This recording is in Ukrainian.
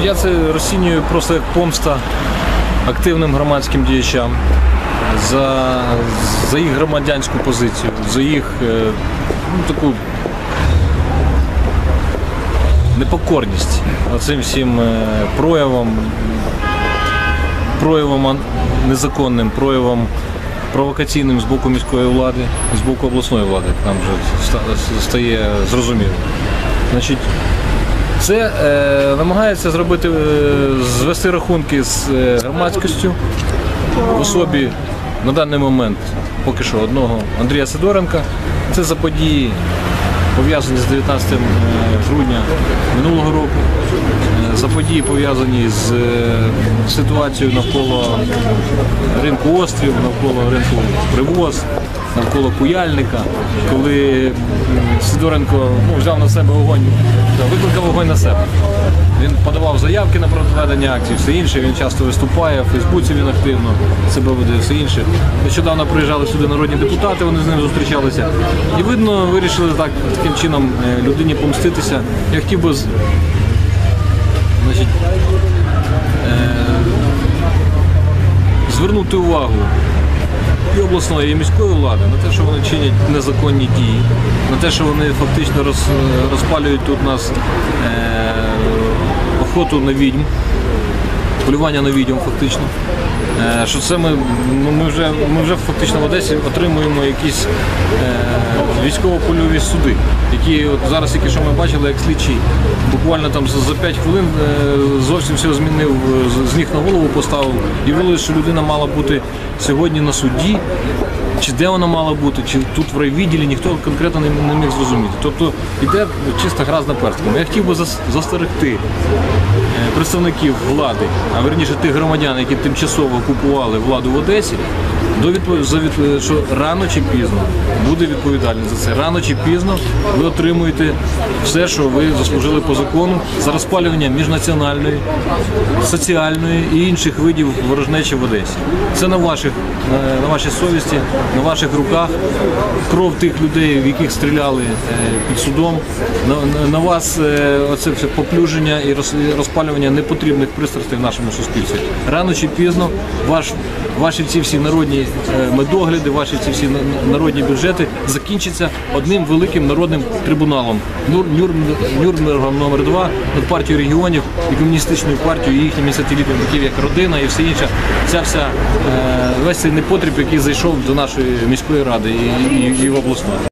Я це розцінюю просто як помста активним громадським діячам за, за їх громадянську позицію, за їх е, ну, таку непокорність оцим всім е, проявам, проявам незаконним, проявам провокаційним з боку міської влади, з боку обласної влади, нам вже стає зрозуміло. Значить, це е, намагається зробити, е, звести рахунки з е, громадськістю в особі на даний момент поки що одного Андрія Сидоренка. Це за події, пов'язані з 19 грудня минулого року, е, за події пов'язані з е, ситуацією навколо ринку острів, навколо ринку привоз, навколо Куяльника, коли Сидоренко ну, взяв на себе вогонь, викликав вогонь на себе. Він подавав заявки на проведення акцій, все інше. Він часто виступає, в Фейсбуці він активно себе веде, все інше. Нещодавно приїжджали сюди народні депутати, вони з ним зустрічалися. І видно, вирішили так таким чином е, людині помститися. Я хотів би значить, е, звернути увагу і обласної, і міської влади на те, що вони чинять незаконні дії, на те, що вони фактично роз, розпалюють тут нас е, охоту на відьм, полювання на відьм фактично. Е, що це ми, ну, ми, вже, ми вже фактично в Одесі отримуємо якісь е, військово-польові суди, які от зараз, які що ми бачили, як слідчі, буквально там за, за 5 хвилин е, зовсім все змінив, з- ніг на голову поставив. І виявилося, що людина мала бути сьогодні на суді, чи де вона мала бути, чи тут в райвідділі, ніхто конкретно не, міг зрозуміти. Тобто йде чиста гра з наперстками. Я хотів би застерегти представників влади, а верніше тих громадян, які тимчасово окупували владу в Одесі, до відпо- за відпо- що рано чи пізно буде відповідальність за це. Рано чи пізно ви отримуєте все, що ви заслужили по закону за розпалювання міжнаціональної, соціальної і інших видів ворожнечі в Одесі. Це на ваших на, на вашій совісті, на ваших руках. Кров тих людей, в яких стріляли е, під судом. На, на, вас е, оце все поплюження і роз- і розпалювання непотрібних пристрастей в нашому суспільстві. Рано чи пізно ваш, ваші ці всі народні е, медогляди, ваші ці всі народні бюджети закінчаться одним великим народним трибуналом Нюр, Нюр, Нюрнбергом номер 2 над партією регіонів і комуністичною партією, і їхніми сателітами, як родина і все інше. Ця вся е, весь цей непотріб, який зайшов до нашої міської ради і, і, і в обласної.